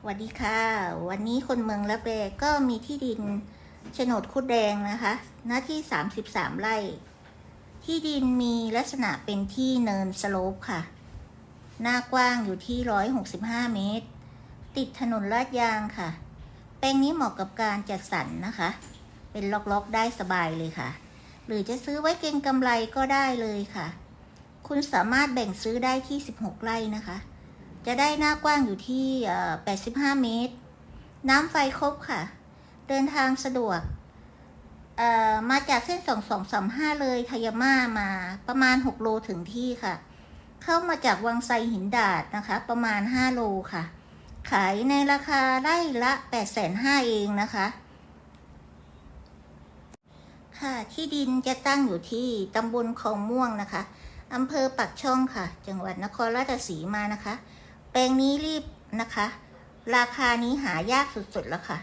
สวัสดีค่ะ วันนี้คนเมืองละเบก็มีที่ดินโฉนดคุดแดงนะคะ หน้าที่ 33 ไร่ ที่ดินมีลักษณะเป็นที่เนินสโลปค่ะ หน้ากว้างอยู่ที่ 165 เมตร ติดถนนลาดยางค่ะ แปลงนี้เหมาะกับการจัดสรรนะคะ เป็นล็อกๆได้สบายเลยค่ะ หรือจะซื้อไว้เก็งกำไรก็ได้เลยค่ะ คุณสามารถแบ่งซื้อได้ที่ 16 ไร่นะคะ จะได้หน้ากว้างอยู่ที่ 85 เมตร น้ำไฟครบค่ะ เดินทางสะดวก มาจากเส้น 2235 เลยทายาม่ามาประมาณ 6 โลถึงที่ค่ะ เข้ามาจากวังไซหินดาดนะคะ ประมาณ 5 โลค่ะ ขายในราคาไร่ละ8,500เองนะคะ ค่ะ ที่ดินจะตั้งอยู่ที่ตำบลคลองม่วงนะคะอำเภอปักช่องค่ะ จังหวัดนครราชสีมานะคะ แปลงนี้รีบนะคะ ราคานี้หายากสุดๆแล้วค่ะ